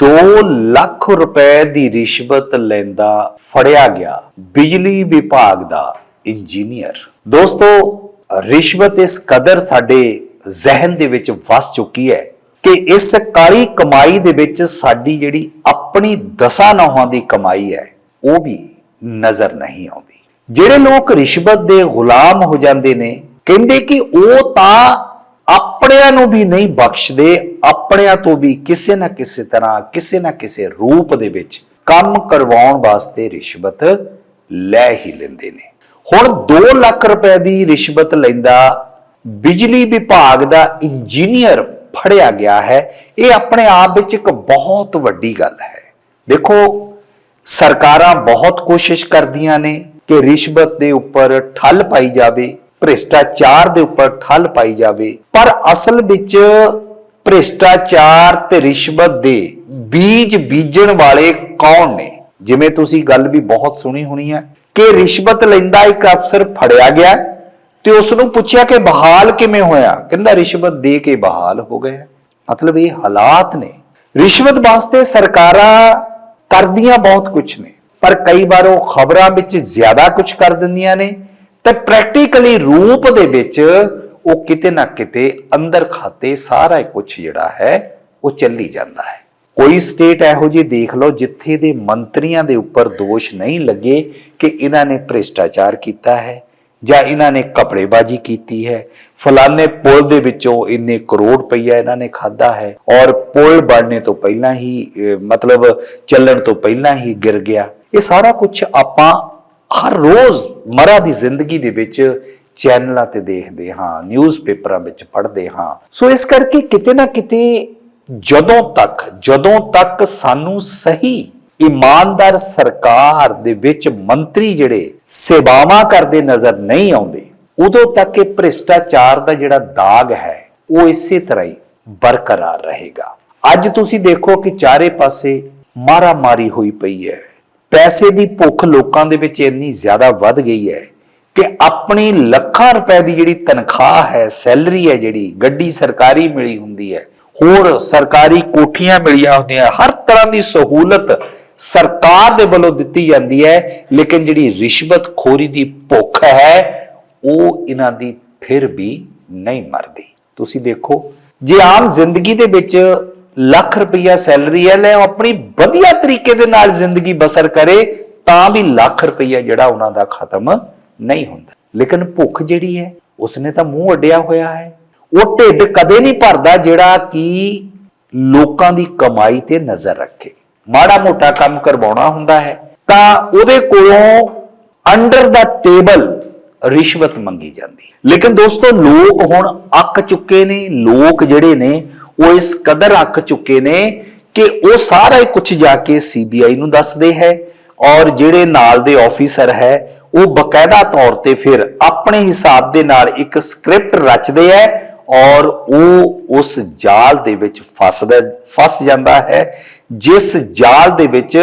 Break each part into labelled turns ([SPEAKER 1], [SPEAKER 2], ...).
[SPEAKER 1] 2 ਲੱਖ ਰੁਪਏ ਦੀ ਰਿਸ਼ਵਤ ਲੈਂਦਾ ਫੜਿਆ ਗਿਆ ਬਿਜਲੀ ਵਿਭਾਗ ਦਾ ਇੰਜੀਨੀਅਰ। ਦੋਸਤੋ, ਰਿਸ਼ਵਤ ਇਸ ਕਦਰ ਸਾਡੇ ਜ਼ਿਹਨ ਦੇ ਵਿੱਚ ਵਸ ਚੁੱਕੀ ਹੈ ਕਿ ਇਸ ਕਾਲੀ ਕਮਾਈ ਦੇ ਵਿੱਚ ਸਾਡੀ ਜਿਹੜੀ ਆਪਣੀ ਦਸਾਂ ਨੌਹਾਂ ਦੀ ਕਮਾਈ ਹੈ, ਉਹ ਵੀ ਨਜ਼ਰ ਨਹੀਂ ਆਉਂਦੀ। ਜਿਹੜੇ ਲੋਕ ਰਿਸ਼ਵਤ ਦੇ ਗੁਲਾਮ ਹੋ ਜਾਂਦੇ ਨੇ, ਕਹਿੰਦੇ ਕਿ ਉਹ ਤਾਂ ਆਪਣਿਆਂ ਨੂੰ ਵੀ ਨਹੀਂ ਬਖਸ਼ਦੇ ਆਪਣਿਆਂ ਤੋਂ ਵੀ ਕਿਸੇ ਨਾ ਕਿਸੇ ਤਰ੍ਹਾਂ, ਕਿਸੇ ਨਾ ਕਿਸੇ ਰੂਪ ਦੇ ਵਿੱਚ ਕੰਮ ਕਰਵਾਉਣ ਵਾਸਤੇ ਰਿਸ਼ਵਤ ਲੈ ਹੀ ਲੈਂਦੇ ਨੇ। ਹੁਣ 2 ਲੱਖ ਰੁਪਏ ਦੀ ਰਿਸ਼ਵਤ ਲੈਂਦਾ ਬਿਜਲੀ ਵਿਭਾਗ ਦਾ ਇੰਜੀਨੀਅਰ ਫੜਿਆ ਗਿਆ ਹੈ। ਇਹ ਆਪਣੇ ਆਪ ਵਿੱਚ ਇੱਕ ਬਹੁਤ ਵੱਡੀ ਗੱਲ ਹੈ। ਦੇਖੋ, ਸਰਕਾਰਾਂ ਬਹੁਤ ਕੋਸ਼ਿਸ਼ ਕਰਦੀਆਂ ਨੇ ਕਿ ਰਿਸ਼ਵਤ ਦੇ ਉੱਪਰ ਠੱਲ ਪਾਈ ਜਾਵੇ, ਭ੍ਰਿਸ਼ਟਾਚਾਰ ਦੇ ਉੱਪਰ ਠੱਲ ਪਾਈ ਜਾਵੇ, ਪਰ ਅਸਲ ਵਿੱਚ ਭ੍ਰਿਸ਼ਟਾਚਾਰ ਤੇ ਰਿਸ਼ਵਤ ਦੇ ਬੀਜ ਬੀਜਣ ਵਾਲੇ ਕੌਣ ਨੇ? ਜਿਵੇਂ ਤੁਸੀਂ ਗੱਲ ਵੀ ਬਹੁਤ ਸੁਣੀ ਹੋਣੀ ਹੈ ਕਿ ਰਿਸ਼ਵਤ ਲੈਂਦਾ ਇੱਕ ਅਫਸਰ ਫੜਿਆ ਗਿਆ ਤੇ ਉਸ ਨੂੰ ਪੁੱਛਿਆ ਕਿ ਬਹਾਲ ਕਿਵੇਂ ਹੋਇਆ? ਕਹਿੰਦਾ ਰਿਸ਼ਵਤ ਦੇ ਕੇ ਬਹਾਲ ਹੋ ਗਿਆ ਮਤਲਬ ਇਹ ਹਾਲਾਤ ਨੇ। ਰਿਸ਼ਵਤ ਵਾਸਤੇ ਸਰਕਾਰਾਂ ਕਰਦੀਆਂ ਬਹੁਤ ਕੁਝ ਨੇ, ਪਰ ਕਈ ਵਾਰ ਉਹ ਖਬਰਾਂ ਵਿੱਚ ਜ਼ਿਆਦਾ ਕੁਝ ਕਰ ਦਿੰਦੀਆਂ ਨੇ ਤੇ ਪ੍ਰੈਕਟੀਕਲੀ ਰੂਪ ਦੇ ਵਿੱਚ ਉਹ ਕਿਤੇ ਨਾ ਕਿਤੇ ਅੰਦਰ ਖਾਤੇ ਸਾਰਾ ਕੁਝ ਜਿਹੜਾ ਹੈ, ਉਹ ਚੱਲੀ ਜਾਂਦਾ ਹੈ। ਕੋਈ ਸਟੇਟ ਇਹੋ ਜਿਹੀ ਦੇਖ ਲਓ ਜਿੱਥੇ ਦੇ ਮੰਤਰੀਆਂ ਦੇ ਉੱਪਰ ਦੋਸ਼ ਨਹੀਂ ਲੱਗੇ ਕਿ ਇਹਨਾਂ ਨੇ ਭ੍ਰਿਸ਼ਟਾਚਾਰ ਕੀਤਾ ਹੈ ਜਾਂ ਇਹਨਾਂ ਨੇ ਕਪੜੇਬਾਜ਼ੀ ਕੀਤੀ ਹੈ। ਫਲਾਣੇ ਪੁਲ ਦੇ ਵਿੱਚੋਂ ਇੰਨੇ ਕਰੋੜ ਰੁਪਈਆ ਇਹਨਾਂ ਨੇ ਖਾਦਾ ਹੈ ਔਰ ਪੁਲ ਬਣਨੇ ਤੋਂ ਪਹਿਲਾਂ ਹੀ ਮਤਲਬ ਚੱਲਣ ਤੋਂ ਪਹਿਲਾਂ ਹੀ ਗਿਰ ਗਿਆ। ਇਹ ਸਾਰਾ ਕੁਝ ਆਪਾਂ ਹਰ ਰੋਜ਼ ਮਰਾ ਦੀ ਜ਼ਿੰਦਗੀ ਦੇ ਵਿੱਚ ਚੈਨਲਾਂ ਤੇ ਦੇਖਦੇ ਹਾਂ, ਨਿਊਜ਼ਪੇਪਰਾਂ ਵਿੱਚ ਪੜ੍ਹਦੇ ਹਾਂ। ਸੋ ਇਸ ਕਰਕੇ ਕਿਤੇ ਨਾ ਕਿਤੇ ਜਦੋਂ ਤੱਕ ਜਦੋਂ ਤੱਕ ਸਾਨੂੰ ਸਹੀ ਇਮਾਨਦਾਰ ਸਰਕਾਰ ਦੇ ਵਿੱਚ ਮੰਤਰੀ ਜਿਹੜੇ ਸੇਵਾਵਾਂ ਕਰਦੇ ਨਜ਼ਰ ਨਹੀਂ ਆਉਂਦੇ, ਉਦੋਂ ਤੱਕ ਇਹ ਭ੍ਰਿਸ਼ਟਾਚਾਰ ਦਾ ਜਿਹੜਾ ਦਾਗ ਹੈ, ਉਹ ਇਸੇ ਤਰ੍ਹਾਂ ਹੀ ਬਰਕਰਾਰ ਰਹੇਗਾ। ਅੱਜ ਤੁਸੀਂ ਦੇਖੋ ਕਿ ਚਾਰੇ ਪਾਸੇ ਮਾਰਾ ਮਾਰੀ ਹੋਈ ਪਈ ਹੈ। ਪੈਸੇ ਦੀ ਭੁੱਖ ਲੋਕਾਂ ਦੇ ਵਿੱਚ ਇੰਨੀ ਜ਼ਿਆਦਾ ਵੱਧ ਗਈ ਹੈ ਕਿ ਆਪਣੀ ਲੱਖਾਂ ਰੁਪਏ ਦੀ ਜਿਹੜੀ ਤਨਖਾਹ ਹੈ, ਸੈਲਰੀ ਹੈ ਜਿਹੜੀ, ਗੱਡੀ ਸਰਕਾਰੀ ਮਿਲੀ ਹੁੰਦੀ ਹੈ, ਹੋਰ ਸਰਕਾਰੀ ਕੋਠੀਆਂ ਮਿਲੀਆਂ ਹੁੰਦੀਆਂ, ਹਰ ਤਰ੍ਹਾਂ ਦੀ ਸਹੂਲਤ ਸਰਕਾਰ ਦੇ ਵੱਲੋਂ ਦਿੱਤੀ ਜਾਂਦੀ ਹੈ, ਲੇਕਿਨ ਜਿਹੜੀ ਰਿਸ਼ਵਤ ਖੋਰੀ ਦੀ ਭੁੱਖ ਹੈ, ਉਹ ਇਹਨਾਂ ਦੀ ਫਿਰ ਵੀ ਨਹੀਂ ਮਰਦੀ। ਤੁਸੀਂ ਦੇਖੋ, ਜੇ ਆਮ ਜ਼ਿੰਦਗੀ ਦੇ ਵਿੱਚ ਲੱਖ ਰੁਪਈਆ ਸੈਲਰੀ ਹੈ, ਲੈ ਆਪਣੀ ਵਧੀਆ ਤਰੀਕੇ ਦੇ ਨਾਲ ਜ਼ਿੰਦਗੀ ਬਸਰ ਕਰੇ, ਤਾਂ ਵੀ ਲੱਖ ਰੁਪਈਆ ਜਿਹੜਾ ਉਹਨਾਂ ਦਾ ਖਤਮ ਨਹੀਂ ਹੁੰਦਾ। ਲੇਕਿਨ ਭੁੱਖ ਜਿਹੜੀ ਹੈ, ਉਸਨੇ ਤਾਂ ਮੂੰਹ ਅੱਡਿਆ ਹੋਇਆ ਹੈ। ਉਹ ਢਿੱਡ ਕਦੇ ਨਹੀਂ ਭਰਦਾ ਜਿਹੜਾ ਕਿ ਲੋਕਾਂ ਦੀ ਕਮਾਈ ਤੇ ਨਜ਼ਰ ਰੱਖੇ। ਮਾੜਾ ਮੋਟਾ ਕੰਮ ਕਰਵਾਉਣਾ ਹੁੰਦਾ ਹੈ। ਤਾਂ ਉਹਦੇ ਕੋਲੋਂ ਅੰਡਰ ਦਾ ਟੇਬਲ ਰਿਸ਼ਵਤ ਮੰਗੀ ਜਾਂਦੀ ਲੇਕਿਨ ਦੋਸਤੋ, ਲੋਕ ਹੁਣ ਅੱਕ ਚੁੱਕੇ ਨੇ। ਲੋਕ ਜਿਹੜੇ ਨੇ, ਉਹ ਇਸ ਕਦਰ ਅੱਕ ਚੁੱਕੇ ਨੇ ਕਿ ਉਹ ਸਾਰਾ ਹੀ ਕੁਝ ਜਾ ਕੇ ਸੀਬੀਆਈ ਨੂੰ ਦੱਸਦੇ ਹੈ। ਔਰ ਜਿਹੜੇ ਨਾਲ ਦੇ ਆਫੀਸਰ ਹੈ ਉਹ ਬਕਾਇਦਾ ਤੌਰ ਤੇ ਫਿਰ ਆਪਣੇ ਹਿਸਾਬ ਦੇ ਨਾਲ ਇੱਕ ਸਕ੍ਰਿਪਟ ਰਚਦੇ ਹੈ ਔਰ ਉਹ ਉਸ ਜਾਲ ਦੇ ਵਿੱਚ ਫਸਦਾ, ਫਸ ਜਾਂਦਾ ਹੈ, ਜਿਸ ਜਾਲ ਦੇ ਵਿੱਚ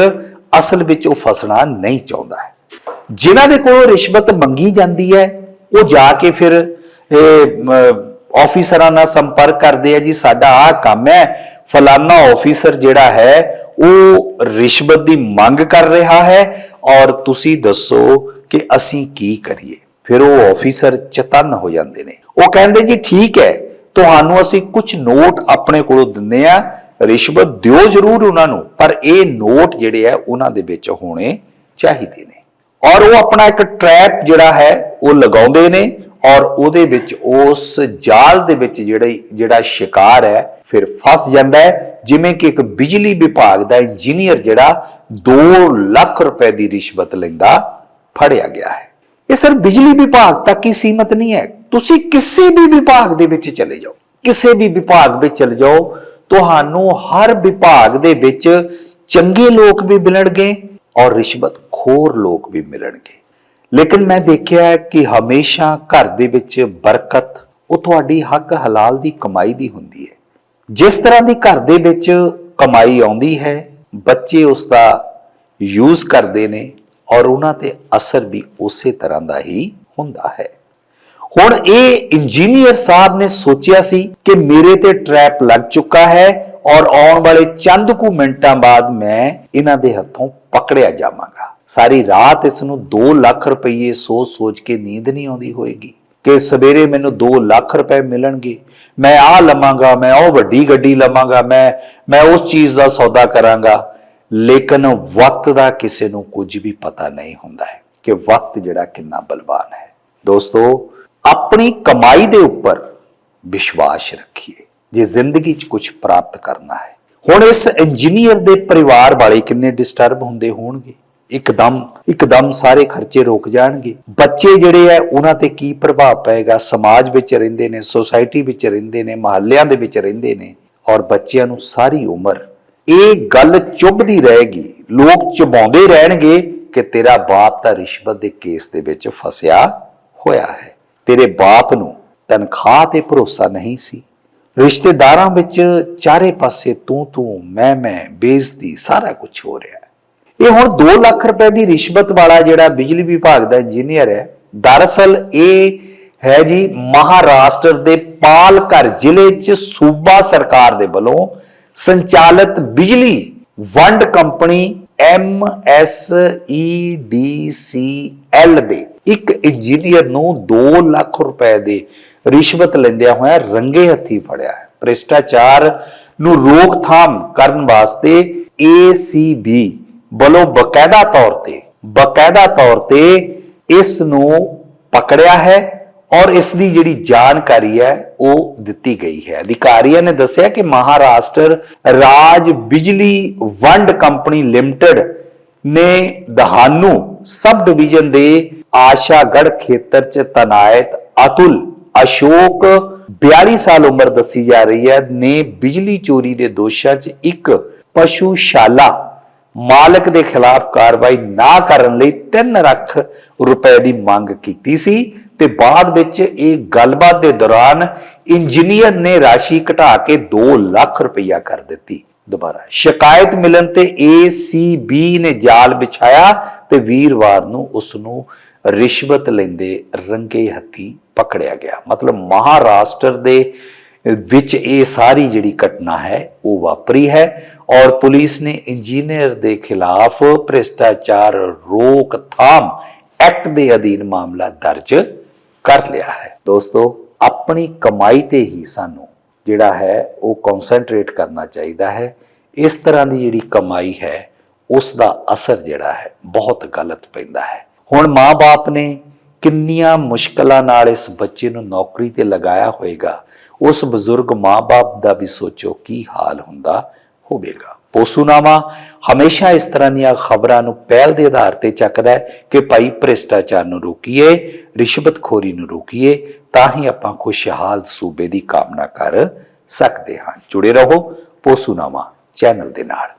[SPEAKER 1] ਅਸਲ ਵਿੱਚ ਉਹ ਫਸਣਾ ਨਹੀਂ ਚਾਹੁੰਦਾ ਹੈ। ਜਿਨ੍ਹਾਂ ਦੇ ਕੋਲੋਂ ਰਿਸ਼ਵਤ ਮੰਗੀ ਜਾਂਦੀ ਹੈ, ਉਹ ਜਾ ਕੇ ਫਿਰ, ਇਹ ਆਫੀਸਰਾਂ ਨਾਲ ਸੰਪਰਕ ਕਰਦੇ ਆ, ਜੀ ਸਾਡਾ ਆਹ ਕੰਮ ਹੈ ਫਲਾਨਾ ਆਫੀਸਰ ਜਿਹੜਾ ਹੈ, ਉਹ ਰਿਸ਼ਵਤ ਦੀ ਮੰਗ ਕਰ ਰਿਹਾ ਹੈ ਔਰ ਤੁਸੀਂ ਦੱਸੋ ਕਿ ਅਸੀਂ ਕੀ ਕਰੀਏ? ਫਿਰ ਉਹ ਆਫੀਸਰ ਚਤੰਨ ਹੋ ਜਾਂਦੇ ਨੇ। ਉਹ ਕਹਿੰਦੇ, ਜੀ ਠੀਕ ਹੈ, ਤੁਹਾਨੂੰ ਅਸੀਂ ਕੁਝ ਨੋਟ ਆਪਣੇ ਕੋਲੋਂ ਦਿੰਦੇ ਆ ਰਿਸ਼ਵਤ ਦਿਓ ਜ਼ਰੂਰ ਉਹਨਾਂ ਨੂੰ, ਪਰ ਇਹ ਨੋਟ ਜਿਹੜੇ ਆ ਉਹਨਾਂ ਦੇ ਵਿੱਚ ਹੋਣੇ ਚਾਹੀਦੇ ਨੇ। ਔਰ ਉਹ ਆਪਣਾ ਇੱਕ ਟ੍ਰੈਪ ਜਿਹੜਾ ਹੈ, ਉਹ ਲਗਾਉਂਦੇ ਨੇ ਔਰ ਉਹਦੇ ਵਿੱਚ ਉਸ ਜਾਲ ਦੇ ਵਿੱਚ ਜਿਹੜੇ, ਜਿਹੜਾ ਸ਼ਿਕਾਰ ਹੈ, ਫਿਰ ਫਸ ਜਾਂਦਾ ਹੈ। ਜਿਵੇਂ ਕਿ ਇੱਕ ਬਿਜਲੀ ਵਿਭਾਗ ਦਾ ਇੰਜੀਨੀਅਰ ਜਿਹੜਾ 2 ਲੱਖ ਰੁਪਏ ਦੀ ਰਿਸ਼ਵਤ ਲੈਂਦਾ ਫੜਿਆ ਗਿਆ ਹੈ। ਇਹ ਸਿਰਫ ਬਿਜਲੀ ਵਿਭਾਗ ਤੱਕ ਹੀ ਸੀਮਤ ਨਹੀਂ ਹੈ। ਤੁਸੀਂ ਕਿਸੇ ਵੀ ਵਿਭਾਗ ਦੇ ਵਿੱਚ ਚਲੇ ਜਾਓ। ਕਿਸੇ ਵੀ ਵਿਭਾਗ ਵਿੱਚ ਚਲੇ ਜਾਓ, ਤੁਹਾਨੂੰ ਹਰ ਵਿਭਾਗ ਦੇ ਵਿੱਚ ਚੰਗੇ ਲੋਕ ਵੀ ਮਿਲਣਗੇ ਔਰ ਰਿਸ਼ਵਤਖੋਰ ਲੋਕ ਵੀ ਮਿਲਣਗੇ। ਲੇਕਿਨ ਮੈਂ ਦੇਖਿਆ ਕਿ ਹਮੇਸ਼ਾ ਘਰ ਦੇ ਵਿੱਚ ਬਰਕਤ, ਉਹ ਤੁਹਾਡੀ ਹੱਕ ਹਲਾਲ ਦੀ ਕਮਾਈ ਦੀ ਹੁੰਦੀ ਹੈ। ਜਿਸ ਤਰ੍ਹਾਂ ਦੀ ਘਰ ਦੇ ਵਿੱਚ ਕਮਾਈ ਆਉਂਦੀ ਹੈ, ਬੱਚੇ ਉਸ ਦਾ ਯੂਜ਼ ਕਰਦੇ ਨੇ ਔਰ ਉਹਨਾਂ ਤੇ ਅਸਰ ਵੀ ਉਸੇ ਤਰ੍ਹਾਂ ਦਾ ਹੀ ਹੁੰਦਾ ਹੈ। ਹੁਣ ਇਹ ਇੰਜੀਨੀਅਰ ਸਾਹਿਬ ਨੇ ਸੋਚਿਆ ਸੀ ਕਿ ਮੇਰੇ ਤੇ ਟ੍ਰੈਪ ਲੱਗ ਚੁੱਕਾ ਹੈ ਔਰ ਆਉਣ ਵਾਲੇ ਚੰਦ ਕੁ ਮਿੰਟਾਂ ਬਾਅਦ ਮੈਂ ਇਹਨਾਂ ਦੇ ਹੱਥੋਂ ਪਕੜਿਆ ਜਾਵਾਂਗਾ। ਸਾਰੀ ਰਾਤ ਇਸ ਨੂੰ 2 ਲੱਖ ਰੁਪਏ ਸੋਚ ਸੋਚ ਕੇ ਨੀਂਦ ਨਹੀਂ ਆਉਂਦੀ ਹੋਏਗੀ ਕਿ ਸਵੇਰੇ ਮੈਨੂੰ 2 ਲੱਖ ਰੁਪਏ ਮਿਲਣਗੇ। ਮੈਂ ਆਹ ਲਵਾਂਗਾ, ਮੈਂ ਉਹ ਵੱਡੀ ਗੱਡੀ ਲਵਾਂਗਾ, ਮੈਂ ਮੈਂ ਉਸ ਚੀਜ਼ ਦਾ ਸੌਦਾ ਕਰਾਂਗਾ। ਲੇਕਿਨ ਵਕਤ ਦਾ ਕਿਸੇ ਨੂੰ ਕੁਝ ਵੀ ਪਤਾ ਨਹੀਂ ਹੁੰਦਾ ਹੈ ਕਿ ਵਕਤ ਜਿਹੜਾ ਕਿੰਨਾ ਬਲਵਾਨ ਹੈ। ਦੋਸਤੋ, ਆਪਣੀ ਕਮਾਈ ਦੇ ਉੱਪਰ ਵਿਸ਼ਵਾਸ ਰੱਖੀਏ, ਜੇ ਜ਼ਿੰਦਗੀ 'ਚ ਕੁਝ ਪ੍ਰਾਪਤ ਕਰਨਾ ਹੈ। ਹੁਣ ਇਸ ਇੰਜੀਨੀਅਰ ਦੇ ਪਰਿਵਾਰ ਵਾਲੇ ਕਿੰਨੇ ਡਿਸਟਰਬ ਹੁੰਦੇ ਹੋਣਗੇ। ਇੱਕਦਮ ਇੱਕਦਮ ਸਾਰੇ ਖਰਚੇ ਰੁਕ ਜਾਣਗੇ। ਬੱਚੇ ਜਿਹੜੇ ਆ ਉਹਨਾਂ ਤੇ ਕੀ ਪ੍ਰਭਾਵ ਪਏਗਾ? ਸਮਾਜ ਵਿੱਚ ਰਹਿੰਦੇ ਨੇ ਸੋਸਾਇਟੀ ਵਿੱਚ ਰਹਿੰਦੇ ਨੇ, ਮਹੱਲਿਆਂ ਦੇ ਵਿੱਚ ਰਹਿੰਦੇ ਨੇ ਔਰ ਬੱਚਿਆਂ ਨੂੰ ਸਾਰੀ ਉਮਰ ਇਹ ਗੱਲ ਚੁੱਭਦੀ ਰਹੇਗੀ। ਲੋਕ ਚਬਾਉਂਦੇ ਰਹਿਣਗੇ ਕਿ ਤੇਰਾ ਬਾਪ ਤਾਂ ਰਿਸ਼ਵਤ ਦੇ ਕੇਸ ਦੇ ਵਿੱਚ ਫਸਿਆ ਹੋਇਆ ਹੈ। ਤੇਰੇ ਬਾਪ ਨੂੰ ਤਨਖਾਹ ਤੇ ਭਰੋਸਾ ਨਹੀਂ ਸੀ। ਰਿਸ਼ਤੇਦਾਰਾਂ ਵਿੱਚ ਚਾਰੇ ਪਾਸੇ ਤੂੰ ਤੂੰ, ਮੈਂ ਮੈਂ, ਬੇਇੱਜ਼ਤੀ, ਸਾਰਾ ਕੁਝ ਹੋ ਰਿਹਾ ਹੈ। ਇਹ ਹੁਣ 2 ਲੱਖ ਰੁਪਏ ਦੀ ਰਿਸ਼ਵਤ ਵਾਲਾ ਜਿਹੜਾ ਬਿਜਲੀ ਵਿਭਾਗ ਦਾ ਇੰਜੀਨੀਅਰ ਹੈ, ਦਰਅਸਲ ਇਹ ਹੈ ਜੀ ਮਹਾਰਾਸ਼ਟਰ ਦੇ ਪਾਲਕਰ ਜ਼ਿਲ੍ਹੇ 'ਚ ਸੂਬਾ ਸਰਕਾਰ ਦੇ ਵੱਲੋਂ ਸੰਚਾਲਿਤ ਬਿਜਲੀ ਵੰਡ ਕੰਪਨੀ MSEDCL ਦੇ ਇੱਕ ਇੰਜੀਨੀਅਰ ਨੂੰ 2 ਲੱਖ ਰੁਪਏ ਦੇ ਰਿਸ਼ਵਤ ਲੈਂਦਿਆਂ ਹੋਇਆ ਰੰਗੇ ਹੱਥੀ ਫੜਿਆ ਹੈ। ਭ੍ਰਿਸ਼ਟਾਚਾਰ ਨੂੰ ਰੋਕਥਾਮ ਕਰਨ ਵਾਸਤੇ ACB ਵੱਲੋਂ ਬਕਾਇਦਾ ਤੌਰ ਤੇ, ਬਕਾਇਦਾ ਤੌਰ ਤੇ ਇਸ ਨੂੰ ਪਕੜਿਆ ਹੈ। ਔਰ ਇਸ ਦੀ ਜਿਹੜੀ ਜਾਣਕਾਰੀ ਹੈ, ਉਹ ਦਿੱਤੀ ਗਈ ਹੈ। ਅਧਿਕਾਰੀਆਂ ਨੇ ਦੱਸਿਆ ਕਿ ਮਹਾਰਾਸ਼ਟਰ ਰਾਜ ਬਿਜਲੀ ਵੰਡ ਕੰਪਨੀ ਲਿਮਟਿਡ ਨੇ ਦਹਾਨੂ ਸਬ ਡਿਵੀਜ਼ਨ ਦੇ ਆਸ਼ਾਗੜ ਖੇਤਰ ਚ ਤਨਾਇਤ ਅਤੁਲ ਅਸ਼ੋਕ 42 ਸਾਲ ਉਮਰ ਦੱਸੀ ਜਾ ਰਹੀ ਹੈ, ਨੇ ਬਿਜਲੀ ਚੋਰੀ ਦੇ ਦੋਸ਼ਾਂ 'ਚ ਇੱਕ ਪਸ਼ੂਸ਼ਾਲਾ ਮਾਲਕ ਦੇ ਖਿਲਾਫ ਕਾਰਵਾਈ ਨਾ ਕਰਨ ਲਈ 3 ਲੱਖ ਰੁਪਏ ਦੀ ਮੰਗ ਕੀਤੀ ਸੀ। ਤੇ ਬਾਅਦ ਵਿੱਚ ਇਹ ਗੱਲਬਾਤ ਦੇ ਦੌਰਾਨ ਇੰਜੀਨੀਅਰ ਨੇ ਰਾਸ਼ੀ ਘਟਾ ਕੇ 2 ਲੱਖ ਰੁਪਈਆ ਕਰ ਦਿੱਤੀ ਦੁਬਾਰਾ। ਸ਼ਿਕਾਇਤ ਮਿਲਣ ਤੇ ACB ਨੇ ਜਾਲ ਵਿਛਾਇਆ ਤੇ ਵੀਰਵਾਰ ਨੂੰ ਉਸ ਨੂੰ ਰਿਸ਼ਵਤ ਲੈਂਦੇ ਰੰਗੇ ਹੱਥੀ ਪਕੜਿਆ ਗਿਆ। ਮਤਲਬ ਮਹਾਰਾਸ਼ਟਰ ਦੇ ਵਿੱਚ ਇਹ ਸਾਰੀ ਜਿਹੜੀ ਘਟਨਾ ਹੈ, ਉਹ ਵਾਪਰੀ ਹੈ ਔਰ ਪੁਲਿਸ ਨੇ ਇੰਜੀਨੀਅਰ ਦੇ ਖਿਲਾਫ ਭ੍ਰਿਸ਼ਟਾਚਾਰ ਰੋਕਥਾਮ ਐਕਟ ਦੇ ਅਧੀਨ ਮਾਮਲਾ ਦਰਜ ਕਰ ਲਿਆ ਹੈ। ਦੋਸਤੋ, ਆਪਣੀ ਕਮਾਈ ਤੇ ਹੀ ਸਾਨੂੰ ਜਿਹੜਾ ਹੈ, ਉਹ ਕਨਸੈਂਟਰੇਟ ਕਰਨਾ ਚਾਹੀਦਾ ਹੈ। ਇਸ ਤਰ੍ਹਾਂ ਦੀ ਜਿਹੜੀ ਕਮਾਈ ਹੈ, ਉਸ ਦਾ ਅਸਰ ਜਿਹੜਾ ਹੈ, ਬਹੁਤ ਗਲਤ ਪੈਂਦਾ ਹੈ। ਹੁਣ ਮਾਪੇ ਨੇ ਕਿੰਨੀਆਂ ਮੁਸ਼ਕਲਾਂ ਨਾਲ ਇਸ ਬੱਚੇ ਨੂੰ ਨੌਕਰੀ ਤੇ ਲਗਾਇਆ ਹੋਵੇਗਾ ਉਸ ਬਜ਼ੁਰਗ ਮਾਪੇ ਦਾ ਵੀ ਸੋਚੋ ਕੀ ਹਾਲ ਹੁੰਦਾ ਹੋਵੇਗਾ। ਪੋਸੂਨਾਮਾ ਹਮੇਸ਼ਾ ਇਸ ਤਰ੍ਹਾਂ ਦੀਆਂ ਖਬਰਾਂ ਨੂੰ ਪਹਿਲ ਦੇ ਆਧਾਰ ਤੇ ਚੱਕਦਾ ਹੈ ਕਿ ਭਾਈ ਭ੍ਰਿਸ਼ਟਾਚਾਰ ਨੂੰ ਰੋਕੀਏ ਰਿਸ਼ਵਤਖੋਰੀ ਨੂੰ ਰੋਕੀਏ, ਤਾਂ ਹੀ ਆਪਾਂ ਖੁਸ਼ਹਾਲ ਸੂਬੇ ਦੀ ਕਾਮਨਾ ਕਰ ਸਕਦੇ ਹਾਂ। ਜੁੜੇ ਰਹੋ ਪੋਸੂਨਾਮਾ ਚੈਨਲ ਦੇ ਨਾਲ।